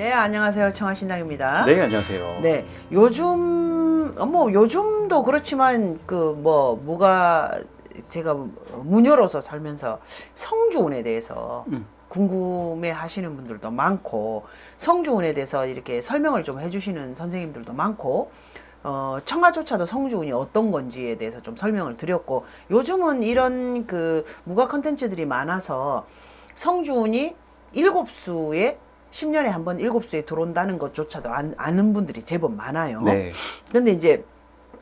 네, 안녕하세요. 청하신당입니다. 네, 안녕하세요. 네, 요즘 어, 뭐 요즘도 그렇지만 그뭐 뭐가 제가 무녀로서 살면서 성주운에 대해서 음. 궁금해 하시는 분들도 많고 성주운에 대해서 이렇게 설명을 좀 해주시는 선생님들도 많고 어, 청아조차도 성주운이 어떤 건지에 대해서 좀 설명을 드렸고 요즘은 이런 그 무가 컨텐츠들이 많아서 성주운이 일곱 수에 10년에 한번 일곱 수에 들어온다는 것조차도 안, 아는 분들이 제법 많아요. 네. 근데 이제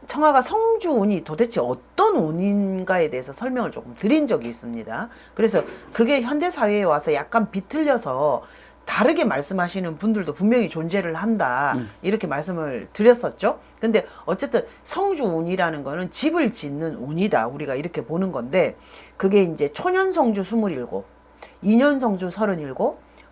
청아가 성주 운이 도대체 어떤 운인가에 대해서 설명을 조금 드린 적이 있습니다. 그래서 그게 현대 사회에 와서 약간 비틀려서 다르게 말씀하시는 분들도 분명히 존재를 한다. 음. 이렇게 말씀을 드렸었죠. 근데 어쨌든 성주 운이라는 거는 집을 짓는 운이다. 우리가 이렇게 보는 건데 그게 이제 초년 성주 27, 2년 성주 37,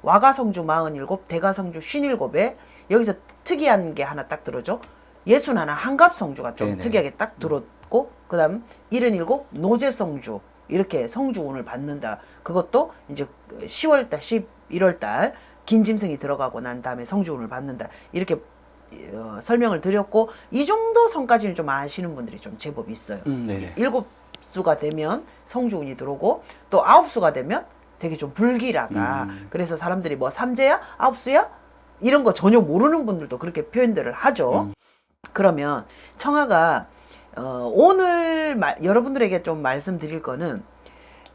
와가성주 47, 대가성주 57에 여기서 특이한 게 하나 딱 들어죠. 예순 하나 한갑성주가 좀 네네. 특이하게 딱 들었고 그다음 77 노제성주 이렇게 성주운을 받는다. 그것도 이제 10월 달, 11월 달 긴짐승이 들어가고 난 다음에 성주운을 받는다. 이렇게 어, 설명을 드렸고 이 정도 선까지는 좀 아시는 분들이 좀 제법 있어요. 음, 네네. 일곱 수가 되면 성주운이 들어오고 또 아홉 수가 되면 되게 좀 불길하다. 음. 그래서 사람들이 뭐 삼재야, 아홉 수야 이런 거 전혀 모르는 분들도 그렇게 표현들을 하죠. 음. 그러면 청아가 어, 오늘 말- 여러분들에게 좀 말씀드릴 거는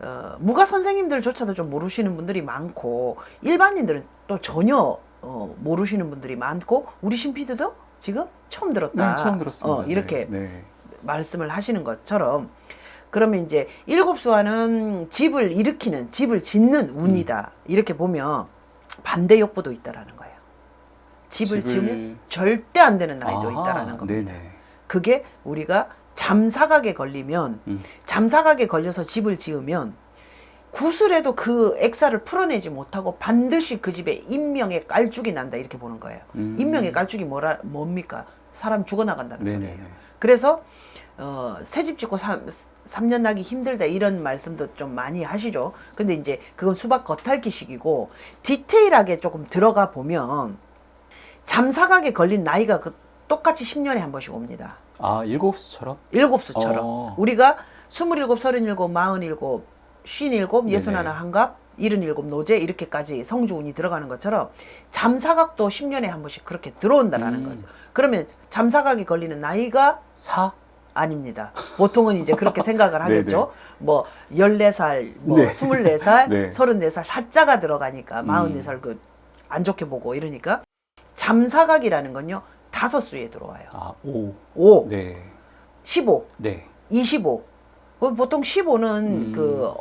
어, 무가 선생님들조차도 좀 모르시는 분들이 많고 일반인들은 또 전혀 어, 모르시는 분들이 많고 우리 신피드도 지금 처음 들었다. 네, 처음 들었습니다. 어, 이렇게 네. 네. 말씀을 하시는 것처럼 그러면 이제 일곱 수화는 집을 일으키는 집을 짓는 운이다 이렇게 보면 반대 욕보도 있다라는 거예요. 집을, 집을- 지으면 절대 안 되는 나이도 아하, 있다라는 겁니다. 네네. 그게 우리가 잠사각에 걸리면 음. 잠사각에 걸려서 집을 지으면 구슬에도 그 액사를 풀어내지 못하고 반드시 그 집에 인명의 깔죽이 난다 이렇게 보는 거예요. 음. 인명의 깔죽이 뭐라 뭡니까? 사람 죽어나간다는. 소리예요. 그래서 어, 새집 짓고 삼 3년 나기 힘들다 이런 말씀도 좀 많이 하시죠. 근데 이제 그건 수박 겉핥기식이고 디테일하게 조금 들어가 보면 잠사각에 걸린 나이가 그 똑같이 10년에 한 번씩 옵니다. 아, 일곱 수처럼? 일곱 수처럼 어. 우리가 스물일곱, 서른일곱, 마흔일곱, 쉰일곱, 네네. 예순하나 한갑, 일흔일곱 노제 이렇게까지 성주운이 들어가는 것처럼 잠사각도 10년에 한 번씩 그렇게 들어온다라는 음. 거죠. 그러면 잠사각이 걸리는 나이가 사? 아닙니다. 보통은 이제 그렇게 생각을 하겠죠. 뭐 14살, 뭐 네. 24살, 네. 34살 사자가 들어가니까 44살 그안 좋게 보고 이러니까 잠사각이라는 건요. 다섯 수에 들어와요. 아, 오. 5, 네. 15, 네. 25. 그 보통 15는 음. 그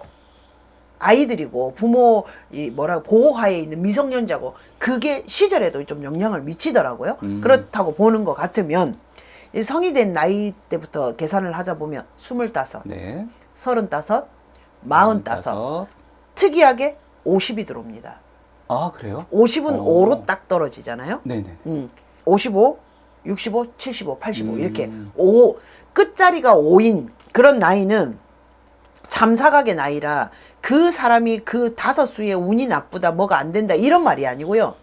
아이들이고 부모 이 뭐라 보호하에 있는 미성년자고 그게 시절에도 좀 영향을 미치더라고요. 음. 그렇다고 보는 것 같으면 이 성이 된 나이 때부터 계산을 하자 보면 25, 네. 35, 45, 특이하게 50이 들어옵니다. 아, 그래요? 50은 오. 5로 딱 떨어지잖아요. 네네. 음, 55, 65, 75, 85 음. 이렇게 5 끝자리가 5인 그런 나이는 잠사각의 나이라 그 사람이 그 다섯 수의 운이 나쁘다 뭐가 안 된다 이런 말이 아니고요.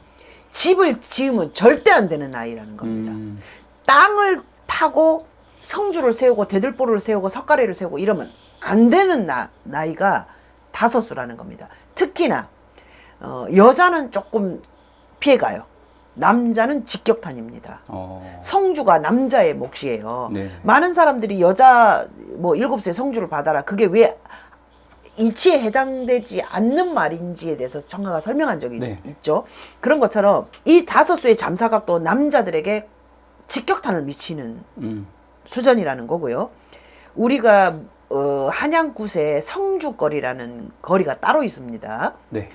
집을 지으면 절대 안 되는 나이라는 겁니다. 음. 땅을 파고 성주를 세우고 대들보를 세우고 석가래를 세우고 이러면 안 되는 나, 나이가 다섯 수라는 겁니다. 특히나 어, 여자는 조금 피해가요. 남자는 직격탄입니다. 어. 성주가 남자의 몫이에요. 네. 많은 사람들이 여자 뭐 일곱 세 성주를 받아라. 그게 왜 이치에 해당되지 않는 말인지에 대해서 청가가 설명한 적이 네. 있죠. 그런 것처럼 이 다섯 수의 잠사각도 남자들에게 직격탄을 미치는 음. 수전이라는 거고요. 우리가 어, 한양굿에 성주거리라는 거리가 따로 있습니다. 네.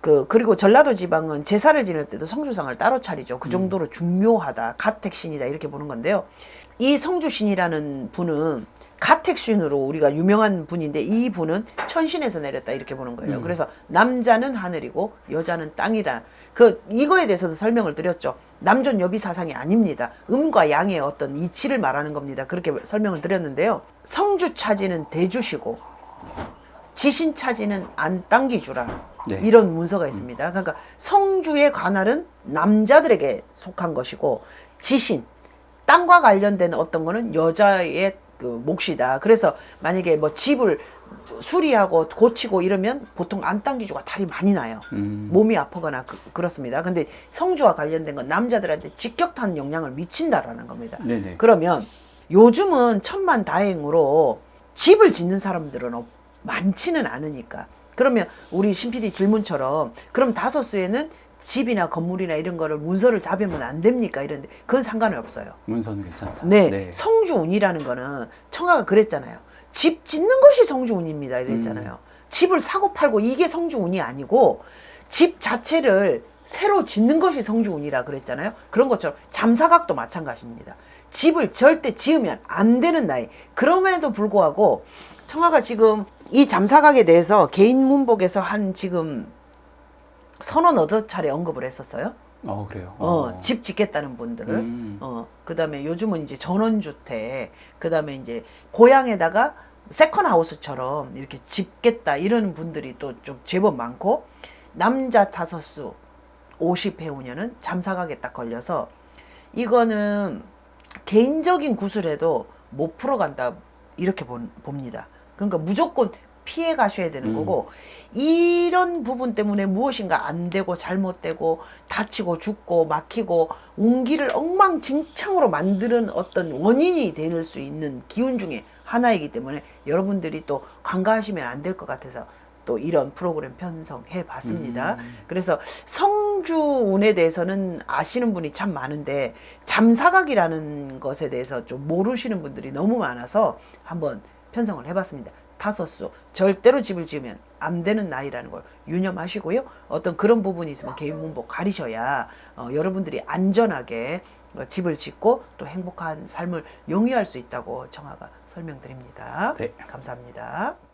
그 그리고 전라도 지방은 제사를 지낼 때도 성주상을 따로 차리죠. 음. 그 정도로 중요하다. 가택신이다 이렇게 보는 건데요. 이 성주신이라는 분은 가택신으로 우리가 유명한 분인데 이 분은 천신에서 내렸다 이렇게 보는 거예요. 음. 그래서 남자는 하늘이고 여자는 땅이라. 그 이거에 대해서도 설명을 드렸죠. 남존 여비 사상이 아닙니다. 음과 양의 어떤 이치를 말하는 겁니다. 그렇게 설명을 드렸는데요. 성주 차지는 대주시고 지신 차지는 안 당기주라. 네. 이런 문서가 있습니다. 그러니까 성주의 관할은 남자들에게 속한 것이고 지신 땅과 관련된 어떤 거는 여자의 그 몫이다. 그래서 만약에 뭐 집을 수리하고 고치고 이러면 보통 안 당기주가 탈이 많이 나요. 음. 몸이 아프거나 그, 렇습니다 근데 성주와 관련된 건 남자들한테 직격탄 영향을 미친다라는 겁니다. 네네. 그러면 요즘은 천만 다행으로 집을 짓는 사람들은 없- 많지는 않으니까. 그러면 우리 신 PD 질문처럼 그럼 다섯 수에는 집이나 건물이나 이런 거를 문서를 잡으면 안 됩니까? 이런데 그건 상관이 없어요. 문서는 괜찮다. 네, 성주운이라는 거는 청아가 그랬잖아요. 집 짓는 것이 성주운입니다. 이랬잖아요. 집을 사고 팔고 이게 성주운이 아니고 집 자체를 새로 짓는 것이 성주운이라 그랬잖아요. 그런 것처럼 잠사각도 마찬가지입니다. 집을 절대 지으면 안 되는 나이. 그럼에도 불구하고 청아가 지금 이 잠사각에 대해서 개인 문복에서 한 지금 서너 너덟 차례 언급을 했었어요. 어 그래요. 어, 집 짓겠다는 분들. 음. 어, 그 다음에 요즘은 이제 전원주택, 그 다음에 이제 고향에다가 세컨 하우스처럼 이렇게 짓겠다 이런 분들이 또 좀 제법 많고, 남자 다섯 수 50회우년은 잠사각에 딱 걸려서, 이거는 개인적인 구슬해도 못 풀어간다, 이렇게 본- 봅니다. 그러니까 무조건 피해 가셔야 되는 음. 거고, 이런 부분 때문에 무엇인가 안 되고 잘못되고 다치고 죽고 막히고 운기를 엉망진창으로 만드는 어떤 원인이 될 수 있는 기운 중에 하나이기 때문에 여러분들이 또 관가하시면 안 될 것 같아서 또 이런 프로그램 편성해 봤습니다. 그래서 성주운에 대해서는 아시는 분이 참 많은데 잠사각이라는 것에 대해서 좀 모르시는 분들이 너무 많아서 한번 편성을 해봤습니다. 다섯 수 절대로 집을 지으면 안 되는 나이라는 걸 유념하시고요. 어떤 그런 부분이 있으면 개인 문복 가리셔야 어, 여러분들이 안전하게 어, 집을 짓고 또 행복한 삶을 영위할 수 있다고 정화가 설명드립니다. 네. 감사합니다.